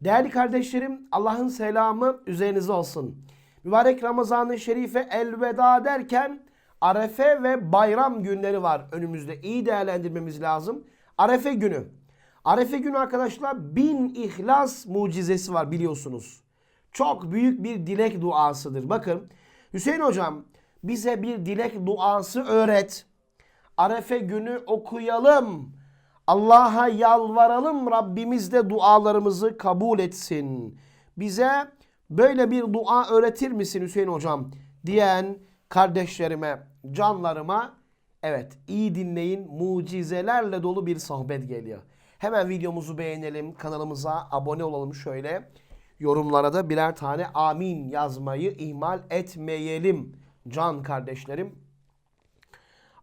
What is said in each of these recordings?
Değerli kardeşlerim Allah'ın selamı üzerinize olsun. Mübarek Ramazan-ı Şerif'e elveda derken Arefe ve bayram günleri var önümüzde. İyi değerlendirmemiz lazım. Arefe günü. Arefe günü arkadaşlar bin ihlas mucizesi var biliyorsunuz. Çok büyük bir dilek duasıdır. Bakın Hüseyin hocam bize bir dilek duası öğret. Arefe günü okuyalım. Allah'a yalvaralım Rabbimiz de dualarımızı kabul etsin. Bize böyle bir dua öğretir misin Hüseyin hocam diyen kardeşlerime, canlarıma evet iyi dinleyin mucizelerle dolu bir sohbet geliyor. Hemen videomuzu beğenelim, kanalımıza abone olalım şöyle. Yorumlara da birer tane amin yazmayı ihmal etmeyelim can kardeşlerim.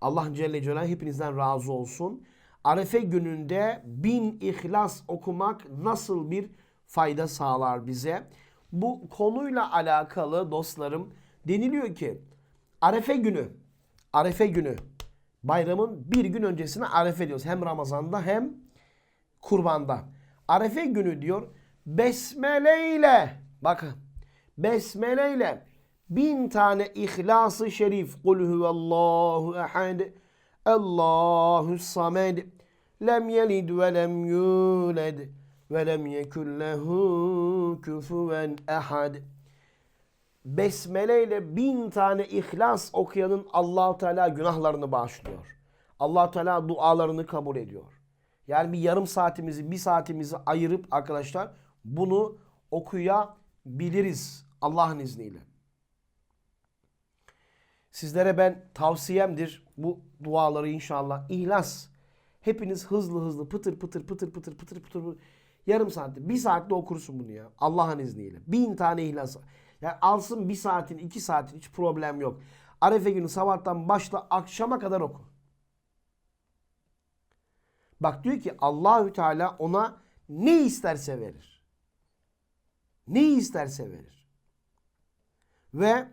Allah Celle Celaluhu hepinizden razı olsun. Arefe gününde bin ihlas okumak nasıl bir fayda sağlar bize? Bu konuyla alakalı dostlarım deniliyor ki Arefe günü, Arefe günü bayramın bir gün öncesine Arefe diyoruz. Hem Ramazan'da hem kurbanda. Arefe günü diyor besmele ile bakın besmele ile bin tane İhlas-ı Şerif kul huvallahu ehad Allahu samed lem yelid ve lem yulad ve lem yekun lehu kufuven ehad Besmele ile bin tane ihlas okuyanın allah Teala günahlarını bağışlıyor. allah Teala dualarını kabul ediyor. Yani bir yarım saatimizi, bir saatimizi ayırıp arkadaşlar bunu okuyabiliriz Allah'ın izniyle. Sizlere ben tavsiyemdir bu duaları inşallah. İhlas. Hepiniz hızlı hızlı pıtır pıtır pıtır pıtır pıtır pıtır pıtır. Yarım saatte, bir saatte okursun bunu ya. Allah'ın izniyle. Bin tane ihlas. Yani alsın bir saatin, iki saatin hiç problem yok. Arefe günü sabahtan başla akşama kadar oku. Bak diyor ki Allahü Teala ona ne isterse verir. Ne isterse verir. Ve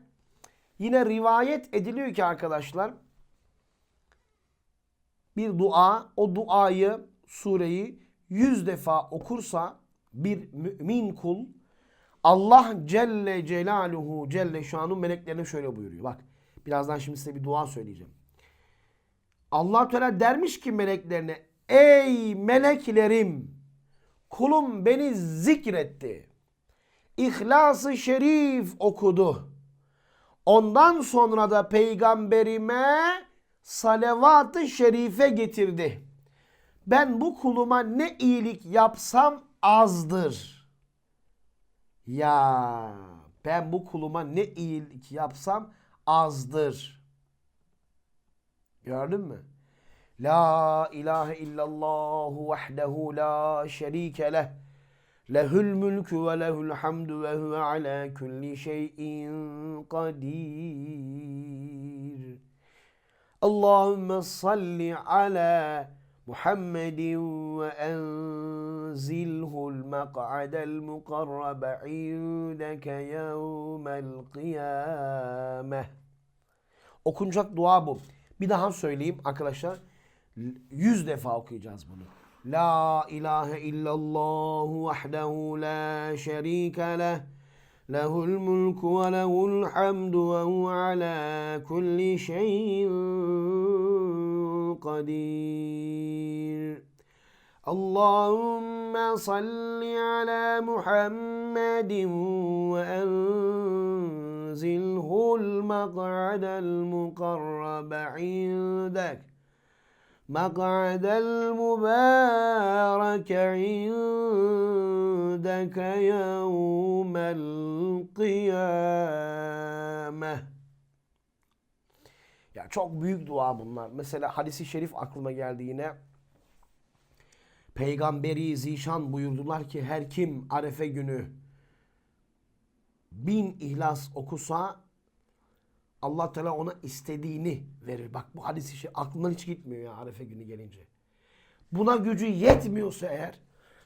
yine rivayet ediliyor ki arkadaşlar bir dua o duayı sureyi yüz defa okursa bir mümin kul Allah Celle Celaluhu Celle Şan'ın meleklerine şöyle buyuruyor. Bak birazdan şimdi size bir dua söyleyeceğim. Allah Teala dermiş ki meleklerine ey meleklerim kulum beni zikretti. İhlas-ı Şerif okudu. Ondan sonra da peygamberime salavat-ı şerife getirdi. Ben bu kuluma ne iyilik yapsam azdır. Ya ben bu kuluma ne iyilik yapsam azdır. Gördün mü? La ilahe illallah vahdehu la şerike leh. Lehül mülkü ve lehül hamdu ve huve ala kulli şeyin kadir. Allahümme salli ala Muhammedin ve enzilhul mek'adel mukarrabe indeke yevmel kıyameh. Okunacak dua bu. Bir daha söyleyeyim arkadaşlar. Yüz defa okuyacağız bunu. La ilahe illallah vahdehu la şerike leh. Lehul mulku ve lehul hamdu ve huve ala kulli şeyin kadir. Allahümme salli ala Muhammedin ve enzilhul mek'adel mukarrabe indek. مقعد المبارك عندك يوم القيامة Ya çok büyük dua bunlar. Mesela hadisi şerif aklıma geldi yine. Peygamberi Zişan buyurdular ki her kim Arefe günü bin ihlas okusa Allah Teala ona istediğini verir. Bak bu hadis işi aklından hiç gitmiyor ya Arefe günü gelince. Buna gücü yetmiyorsa eğer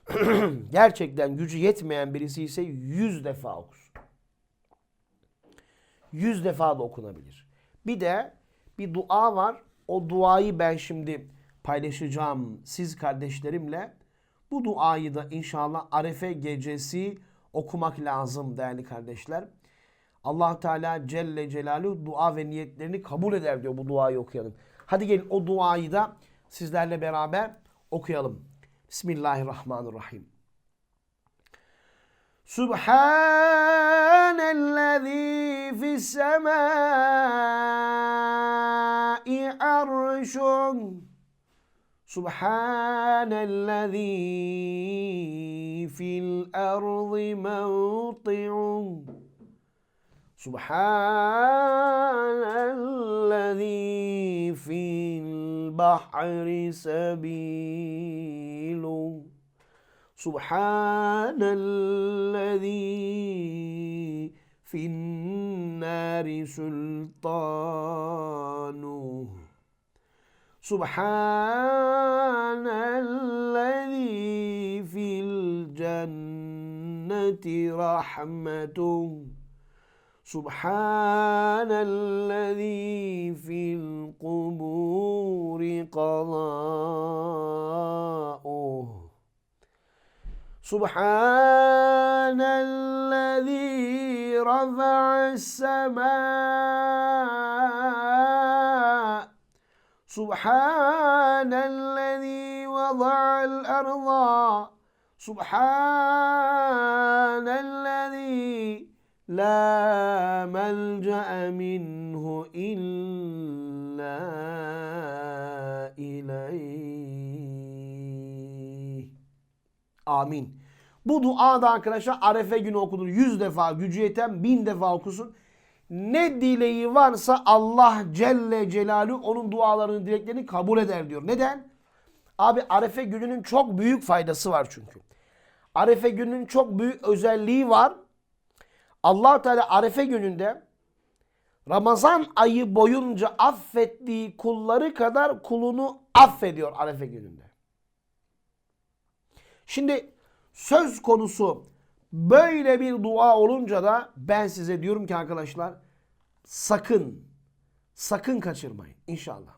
gerçekten gücü yetmeyen birisi ise yüz defa okusun. Yüz defa da okunabilir. Bir de bir dua var. O duayı ben şimdi paylaşacağım siz kardeşlerimle. Bu duayı da inşallah Arefe gecesi okumak lazım değerli kardeşler. Allah Teala Celle Celaluhu dua ve niyetlerini kabul eder diyor bu duayı okuyalım. Hadi gelin o duayı da sizlerle beraber okuyalım. Bismillahirrahmanirrahim. Subhanellezî fissemâi arşun Subhanellezî fil ardı mevti'un سبحان الذي في البحر سبيل سبحان الذي في النار سلطانه سبحان الذي في الجنة رحمته Subhanellezî fil cenneti rahmetuh Subhanellezî fil kuburi qadâ'uh Subhanellezî rafa'as semâ Subhanellezî vada'al arda Subhanellezî la melce'e minhu illa ileyh. Amin. Bu dua da arkadaşlar Arefe günü okunur. Yüz defa gücü yeten bin defa okusun. Ne dileği varsa Allah Celle Celaluhu onun dualarını, dileklerini kabul eder diyor. Neden? Abi Arefe gününün çok büyük faydası var çünkü. Arefe gününün çok büyük özelliği var. Allah Teala Arefe gününde Ramazan ayı boyunca affettiği kulları kadar kulunu affediyor Arefe gününde. Şimdi söz konusu böyle bir dua olunca da ben size diyorum ki arkadaşlar sakın sakın kaçırmayın inşallah.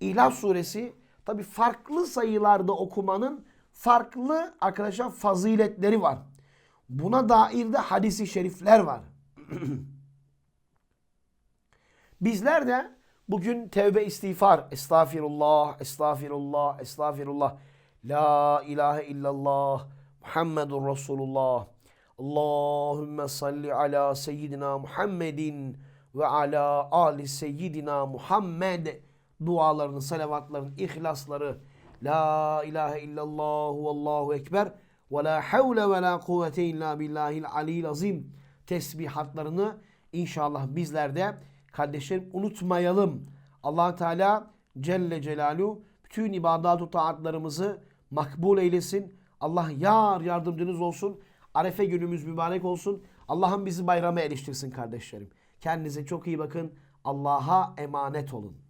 İhlas suresi tabi farklı sayılarda okumanın farklı arkadaşlar faziletleri var. Buna dair de hadisi şerifler var. Bizler de bugün tevbe istiğfar, estağfirullah, estağfirullah, estağfirullah, la ilahe illallah, Muhammedun Resulullah, Allahümme salli ala seyyidina Muhammedin ve ala ali seyyidina Muhammed. Dualarını, salavatların, ihlasları, la ilahe illallah, vallahu ekber, ve la havle ve la kuvvete illa billahil aliyil azim tesbihatlarını inşallah bizler de kardeşlerim unutmayalım. allah Teala Celle Celaluhu bütün ibadat-ı taatlarımızı makbul eylesin. Allah yar yardımcınız olsun. Arefe günümüz mübarek olsun. Allah'ım bizi bayrama eriştirsin kardeşlerim. Kendinize çok iyi bakın. Allah'a emanet olun.